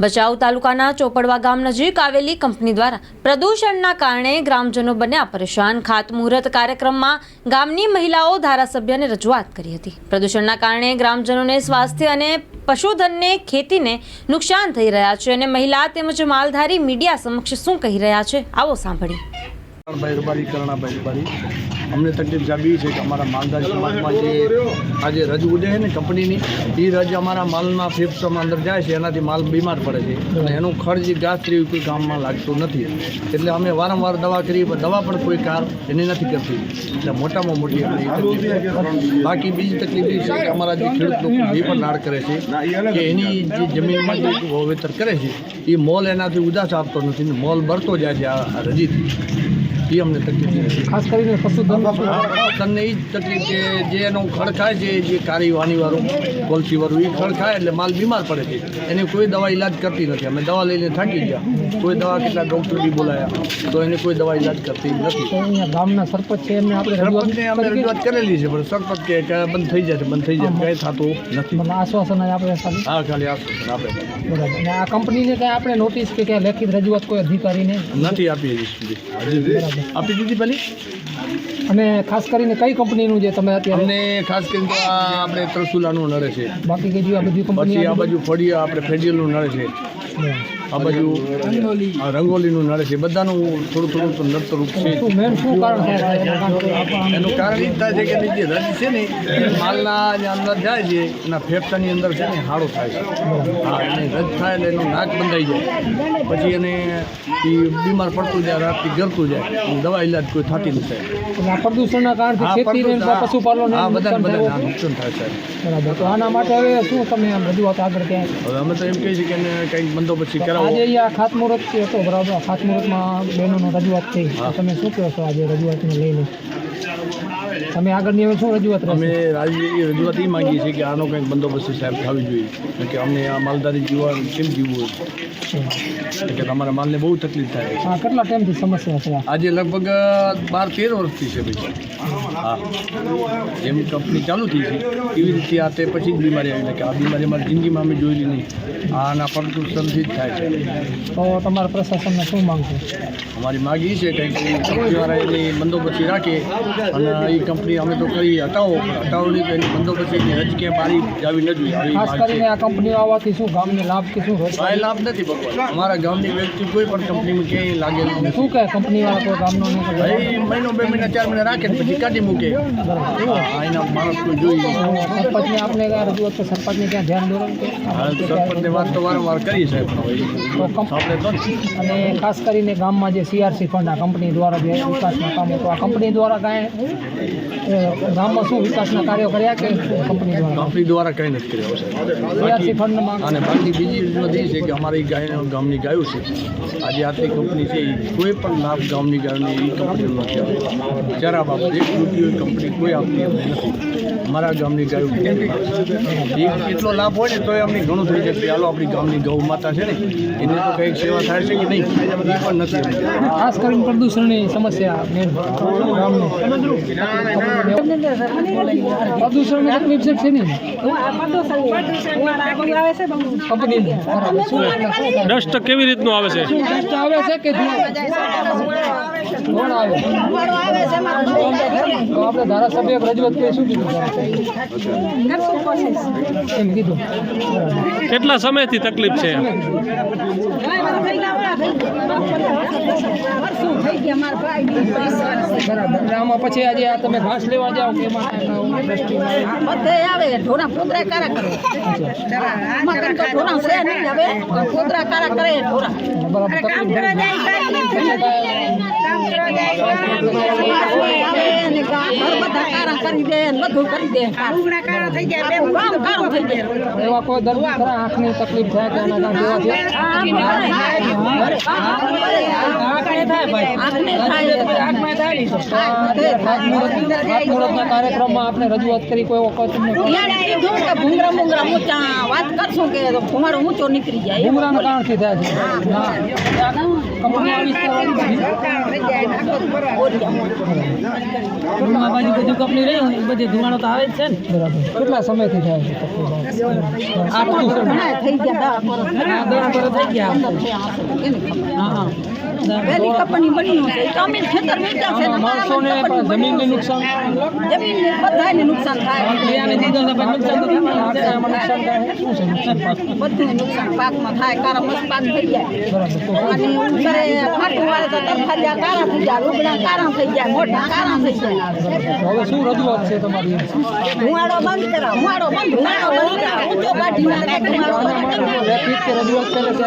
ભચાઉ તાલુકાના ચોપડવા ગામ નજીક આવેલી કંપની દ્વારા પ્રદૂષણના કારણે ગ્રામજનો બન્યા પરેશાન ખાતમુહૂર્ત કાર્યક્રમમાં ગામની મહિલાઓ ધારાસભ્યને રજૂઆત કરી હતી. પ્રદૂષણના કારણે ગ્રામજનોને સ્વાસ્થ્ય અને પશુધનને ખેતીને નુકસાન થઈ રહ્યા છે અને મહિલા તેમજ માલધારી મીડિયા સમક્ષ શું કહી રહ્યા છે, આવો સાંભળીએ. અમને તકલીફ એ છે કે અમારા માલધારી સમાજમાં જે આજે રજ ઉડે છે ને કંપનીની, એ રજ અમારા માલના ફેફસામાં અંદર જાય છે, એનાથી માલ બીમાર પડે છે. અને એનું ખર્ચ જેવી કોઈ કામમાં લાગતું નથી. એટલે અમે વારંવાર દવા કરી પણ દવા પણ કોઈ કાર એની નથી કરતી. એટલે મોટામાં મોટી અમને બાકી બીજી તકલીફ એ છે કે અમારા જે ખેડૂત લોકો એ પણ નાળ કરે છે, કે એની જે જમીનમાં જે વાવેતર કરે છે, એ મોલ એનાથી ઉદાસ આપતો નથી મોલ ભરતો જાય છે આ રજીથી. એ અમને તકલીફ ખાસ કરીને પશુધન તમને એ જ તકલીફ કે જે એનો ખડ ખાય છે જે કારી વાણીવાળું કોલસીવાળું એ ખડ ખાય એટલે માલ બીમાર પડે છે. એને કોઈ દવા ઈલાજ કરતી નથી. અમે દવા લઈને થાકી ગયા. કોઈ દવા કેટલા ડૉક્ટર બી બોલાયા તો એને કોઈ દવા ઈલાજ કરતી નથી. ગામના સરપંચ છે એમને આપણે રજૂઆત સરપંચને અમે રજૂઆત કરેલી છે પણ સરપંચ કે બંધ થઈ જશે બંધ થઈ જશે કંઈ થતું નથી. મને આશ્વાસન આપણે હા ખાલી આ આપે. બરાબર. અને આ કંપનીને કાંઈ આપણે નોટિસ કે ક્યાં લેખિત રજૂઆત કોઈ અધિકારીને? નથી આપી હજી આપી દીધી પેલી અને ખાસ કરીને કઈ કંપનીનું જે તમે અત્યારે અમને ખાસ કરીને તો આ આપણે ત્રસુલાનું નળે છે. બાકી કઈ જો આ બધી કંપની પછી આ બાજુ ફળિયા આપણે ફેડિયલનું નડે છે. આ બાજુ આ રંગોલીનું નડે છે. બધાનું થોડું થોડું તો નડતર રૂપ છે? એનું કારણ એ થાય છે કે જે રજ છે ને માલના અંદર જાય છે એના ફેફસાની અંદર છે ને હાડો થાય છે. હા એને રજ થાય એટલે એનું નાક બંધાઈ જાય. પછી એને એ બીમાર પડતું જાય રાતથી ગરતું જાય. અને દવા ઇલાજ કોઈ થતી નથી પ્રદૂષણના કારણે પશુપાલન હા બધા બધા નુકસાન થાય. છે. બરાબર તો આના માટે હવે શું તમે રજૂઆત આગળ ક્યાં હવે અમે તો એમ કહીએ છીએ કે કંઈક બંદોબસ્તી કરાવો આજે અહીંયા ખાતમુહૂર્ત હતો બરાબર ખાતમુહૂર્તમાં બહેનોનો રજૂઆત થઈ. તમે શું કહો છો આજે રજૂઆતને લઈને? તમે આગળની હવે શું રજૂઆત અમે રાજ્ય રજૂઆત એ માંગીએ છીએ કે આનો કંઈક બંદોબસ્ત સાહેબ થવી જોઈએ. કે અમને આ માલધારી જીવન કેમ જીવવું એટલે અમારા માલને બહુ તકલીફ થાય હા કેટલા ટાઈમથી સમસ્યા છે? આજે લગભગ બાર તેર વર્ષથી છે ભાઈ. હા. જેમ કંપની ચાલુ થઈ છે એવી રીતે આ તે પછી જ બીમારી આવી. કે આ બીમારી અમારી જિંદગીમાં અમે જોયેલી નહીં. આના પ્રદૂષણથી જ થાય છે. તો તમારા પ્રશાસનને શું માંગ છે અમારી માગ એ છે કે કંપનીવાળા એની બંદોબસ્તી રાખે અને એ કંપની અમે તો કરી હટાવો પણ હટાવો નહીં એની હજ ક્યાંય બારી જાવી ન જોઈએ. ખાસ કરીને આ કંપનીઓ આવવાથી શું ગામને લાભ કે શું રોજગારી? લાભ નથી ભગવાન. અમારા ગામની વ્યક્તિ કોઈ પણ કંપનીમાં ક્યાંય લાગેલું નથી. શું કહે કંપનીવાળા કોઈ ગામનો ભાઈ મહિનો બે મહિના ચાર મહિના રાખે પછી કાઢી મૂકે. એના માણસ કોઈ જોઈએ સરપંચને આપણે રજૂઆત તો સરપંચને ક્યાં ધ્યાન દોરણ સરપંચને વાત તો વારંવાર કરી સાહેબ. અને ખાસ કરીને ગામમાં જે સીઆરસી ફંડ આ કંપની દ્વારા જે વિકાસના કામો તો આ કંપની દ્વારા કાંઈ ગામમાં શું વિકાસના કાર્યો કર્યા કે કંપની દ્વારા? કંપની દ્વારા કંઈ નથી કર્યો સાહેબ સીઆરસી ફંડમાં અને બાકી બીજી બધી છે કે અમારી ગાય ગામની ગાયો છે. આજે આટલી કંપની છે એ કોઈ પણ લાભ ગામની ગાયોને એ કંપનીનો નથી આપતી જરા બાબત એક રૂપિયો કંપની કોઈ આપતી અમને નથી. અમારા ગામની ગાયો કેટલો એટલો લાભ હોય ને તો અમને ઘણું થઈ જાય ચાલો આપણી ગામની ગૌ માતા છે ને એને તો કંઈક સેવા થાય છે કે નહીં એ પણ નથી ખાસ કરીને પ્રદૂષણની સમસ્યા મેન ગામની છે થાય? ડસ્ટ કેવી રીતનું આવે છે કષ્ટ આવે છે કે ધોળ આવે તો આપણે ધારાસભ્ય રજૂઆત કરી શું કીધું? એમ કીધું. કેટલા સમયથી તકલીફ છે? બરાબર. આમાં પછી આજે આ તમે ઘાસ લેવા જાઓ કે બધે આવે ઢોરા પોતરા કારા કરે. આમાં કંઈ તો ઢોરા છે નહીં હવે પોતરા કારા કરે ઢોરા બરાબર એવા કોઈ દર્દ ખરા આંખની તકલીફ થાય કે એના ખાતમુહૂર્તના કાર્યક્રમમાં આપણે રજૂઆત કરી કોઈ વખત ભૂંગરા ભૂંગરા મૂચા વાત કરશું કે ઊંચો નીકળી જાય એવું ડુંગરાના કારણથી થાય છે બાજુ બધું કંપની રહી એ બધે ધુમાડો તો આવે જ છે ને. બરાબર કેટલા સમયથી થાય છે? આટલું થઈ ગયા દસ વર્ષ થઈ ગયા. હા હા. પહેલી કંપની બની છે. તો અમે ખેતર વેચ્યા છે માણસોને જમીનને નુકસાન જમીનને બધાને નુકસાન થાય. પાક બધું નુકસાન પાકમાં? થાય. કારા મસ્ત થઈ જાય અને ઉતરે ફાટું વાળે તો તરફાડિયા કાળા થઈ જાય લુગડા કાળા થઈ જાય મોઢા કાળા થઈ જાય હવે શું રજૂઆત છે તમારી? હુંવાડો બંધ કરાવો હુંવાડો બંધ હુંવાડો બંધ કરાવો. ઊંચો કાઢી નાખે. હુંવાડો બંધ કરાવો. રજૂઆત કરે છે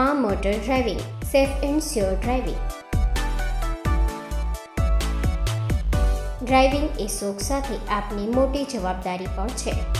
મા motor driving, safe and sure driving. Driving એ શોખ સાથે આપની મોટી જવાબદારી પણ છે.